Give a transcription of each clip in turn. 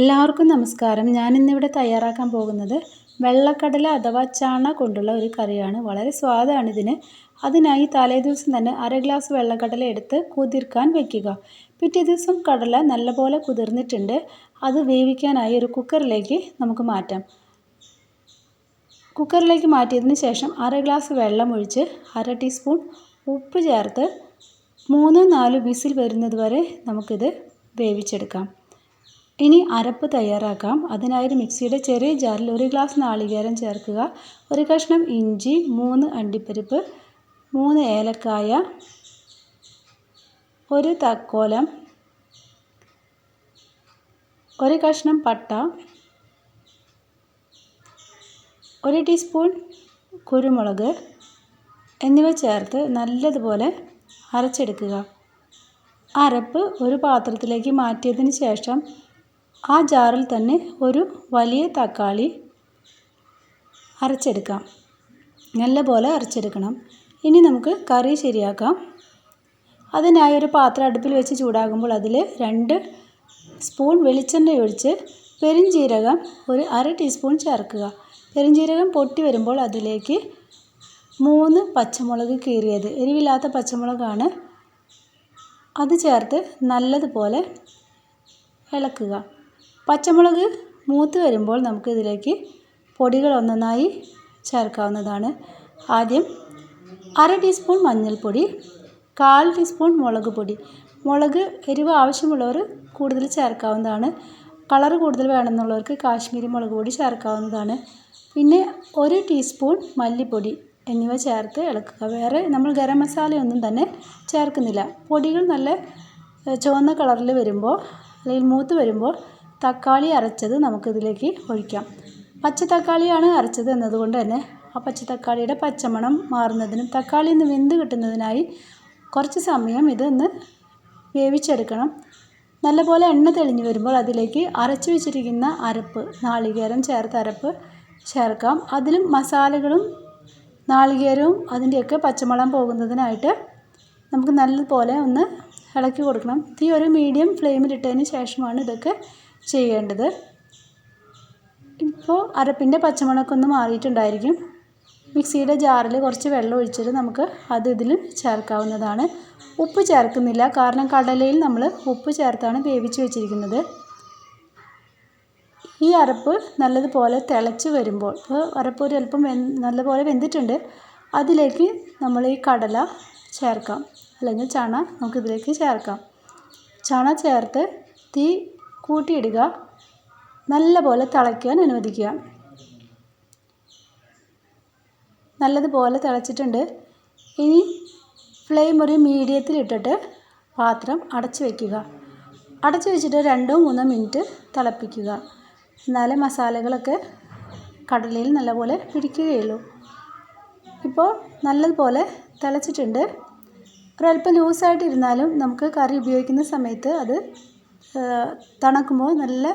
എല്ലാവർക്കും നമസ്കാരം. ഞാനിന്നിവിടെ തയ്യാറാക്കാൻ പോകുന്നത് വെള്ളക്കടല അഥവാ ചാണ കൊണ്ടുള്ള ഒരു കറിയാണ്. വളരെ സ്വാദാണ് ഇതിന് അതിനായി തലേ ദിവസം തന്നെ അര ഗ്ലാസ് വെള്ളക്കടല എടുത്ത് കുതിർക്കാൻ വയ്ക്കുക പിറ്റേ ദിവസം കടല നല്ലപോലെ കുതിർന്നിട്ടുണ്ട്. അത് വേവിക്കാനായി ഒരു കുക്കറിലേക്ക് നമുക്ക് മാറ്റാം. കുക്കറിലേക്ക് മാറ്റിയതിന് ശേഷം അര ഗ്ലാസ് വെള്ളം ഒഴിച്ച് അര ടീസ്പൂൺ ഉപ്പ് ചേർത്ത് മൂന്ന് നാല് വിസിൽ വരുന്നത് വരെ നമുക്കിത് വേവിച്ചെടുക്കാം. ഇനി അരപ്പ് തയ്യാറാക്കാം. അതിനായി മിക്സിയുടെ ചെറിയ ജാറിൽ ഒരു ഗ്ലാസ് നാളികേരം ചേർക്കുക. ഒരു കഷ്ണം ഇഞ്ചി മൂന്ന് അണ്ടിപ്പരിപ്പ് മൂന്ന് ഏലക്കായ ഒരു തക്കോലം ഒരു കഷ്ണം പട്ട ഒരു ടീസ്പൂൺ കുരുമുളക് എന്നിവ ചേർത്ത് നല്ലതുപോലെ അരച്ചെടുക്കുക. അരപ്പ് ഒരു പാത്രത്തിലേക്ക് മാറ്റിയതിന് ശേഷം ആ ജാറിൽ തന്നെ ഒരു വലിയ തക്കാളി അരച്ചെടുക്കാം. നല്ലപോലെ അരച്ചെടുക്കണം. ഇനി നമുക്ക് കറി ശരിയാക്കാം. അതിനായി ഒരു പാത്രം അടുപ്പിൽ വെച്ച് ചൂടാകുമ്പോൾ അതിൽ രണ്ട് സ്പൂൺ വെളിച്ചെണ്ണ ഒഴിച്ച് പെരിഞ്ജീരകം ഒരു അര ടീസ്പൂൺ ചേർക്കുക. പെരിഞ്ജീരകം പൊട്ടി വരുമ്പോൾ അതിലേക്ക് മൂന്ന് പച്ചമുളക് കീറിയത്. എരിവില്ലാത്ത പച്ചമുളകാണ്. അത് ചേർത്ത് നല്ലതുപോലെ ഇളക്കുക. പച്ചമുളക് മൂത്ത് വരുമ്പോൾ നമുക്ക് ഇതിലേക്ക് പൊടികൾ ഒന്നൊന്നായി ചേർക്കാവുന്നതാണ്. ആദ്യം അര ടീസ്പൂൺ മഞ്ഞൾപ്പൊടി കാൽ ടീസ്പൂൺ മുളക് പൊടി. മുളക് എരിവ് ആവശ്യമുള്ളവർ കൂടുതൽ ചേർക്കാവുന്നതാണ്. കളർ കൂടുതൽ വേണമെന്നുള്ളവർക്ക് കാശ്മീരി മുളക് പൊടി ചേർക്കാവുന്നതാണ്. പിന്നെ ഒരു ടീസ്പൂൺ മല്ലിപ്പൊടി എന്നിവ ചേർത്ത് ഇളക്കുക. വേറെ നമ്മൾ ഗരം മസാലയൊന്നും തന്നെ ചേർക്കുന്നില്ല. പൊടികൾ നല്ല ചുവന്ന കളറിൽ വരുമ്പോൾ അല്ലെങ്കിൽ മൂത്ത് വരുമ്പോൾ തക്കാളി അരച്ചത് നമുക്കിതിലേക്ക് ഒഴിക്കാം. പച്ച തക്കാളിയാണ് അരച്ചത് എന്നതുകൊണ്ട് തന്നെ ആ പച്ച തക്കാളിയുടെ പച്ചമണം മാറുന്നതിനും തക്കാളി ഒന്ന് വെന്ത് കിട്ടുന്നതിനായി കുറച്ച് സമയം ഇതൊന്ന് വേവിച്ചെടുക്കണം. നല്ലപോലെ എണ്ണ തെളിഞ്ഞു വരുമ്പോൾ അതിലേക്ക് അരച്ചു വെച്ചിരിക്കുന്ന അരപ്പ് നാളികേരം ചേർത്ത അരപ്പ് ചേർക്കാം. അതിലും മസാലകളും നാളികേരവും അതിന്റെയൊക്കെ പച്ചമണം പോകുന്നതിനായിട്ട് നമുക്ക് നല്ലപോലെ ഒന്ന് ഇളക്കി കൊടുക്കണം. തീ ഒരു മീഡിയം ഫ്ലെയിമിലിട്ടതിന് ശേഷമാണ് ഇതൊക്കെ ചെയ്യേണ്ടത്. ഇപ്പോൾ അരപ്പിന്റെ പച്ചമണമൊക്കെ മാറിയിട്ടുണ്ടായിരിക്കും. മിക്സിയുടെ ജാറിൽ കുറച്ച് വെള്ളം ഒഴിച്ചിട്ട് നമുക്ക് അത് ഇതിൽ ചേർക്കാവുന്നതാണ്. ഉപ്പ് ചേർക്കുന്നില്ല. കാരണം കടലയിൽ നമ്മൾ ഉപ്പ് ചേർത്താണ് വേവിച്ച് വെച്ചിരിക്കുന്നത്. ഈ അരപ്പ് നല്ലതുപോലെ തിളച്ച് വരുമ്പോൾ ഇപ്പോൾ അരപ്പ് ഒരു അല്പം വെ നല്ലപോലെ വെന്തിട്ടുണ്ട്. അതിലേക്ക് നമ്മൾ ഈ കടല ചേർക്കാം. അല്ലെങ്കിൽ ചണ നമുക്കിതിലേക്ക് ചേർക്കാം. ചണ ചേർത്ത് തീ കൂട്ടിയിടുക. നല്ലപോലെ തിളയ്ക്കാൻ അനുവദിക്കുക. നല്ലതുപോലെ തിളച്ചിട്ടുണ്ട്. ഇനി ഫ്ലെയിം ഒരു മീഡിയത്തിൽ ഇട്ടിട്ട് പാത്രം അടച്ചു വയ്ക്കുക അടച്ചു വെച്ചിട്ട് രണ്ടോ മൂന്നോ മിനിറ്റ് തിളപ്പിക്കുക. എന്നാലേ മസാലകളൊക്കെ കടലയിൽ നല്ലപോലെ പിടിക്കുകയുള്ളൂ. ഇപ്പോൾ നല്ലതുപോലെ തിളച്ചിട്ടുണ്ട്. ഒരല്പം ലൂസായിട്ടിരുന്നാലും നമുക്ക് കറി ഉപയോഗിക്കുന്ന സമയത്ത് അത് തണുക്കുമ്പോൾ നല്ല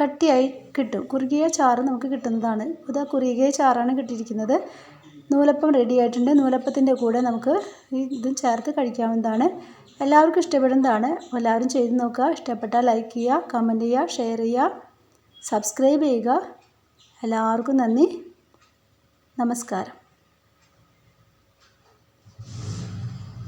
കട്ടിയായി കിട്ടും. കുറുകിയ ചാറ് നമുക്ക് കിട്ടുന്നതാണ്. ഇത് കുറുകിയ ചാറാണ് കിട്ടിയിരിക്കുന്നത്. നൂലപ്പം റെഡി ആയിട്ടുണ്ട്. നൂലപ്പത്തിന്റെ കൂടെ നമുക്ക് ഇതും ചേർത്ത് കഴിക്കാവുന്നതാണ്. എല്ലാവർക്കും ഇഷ്ടപ്പെടുന്നതാണ്. എല്ലാവരും ചെയ്ത് നോക്കുക. ഇഷ്ടപ്പെട്ടാൽ ലൈക്ക് ചെയ്യുക കമന്റ് ചെയ്യുക ഷെയർ ചെയ്യുക സബ്സ്ക്രൈബ് ചെയ്യുക. എല്ലാവർക്കും നന്ദി. നമസ്കാരം.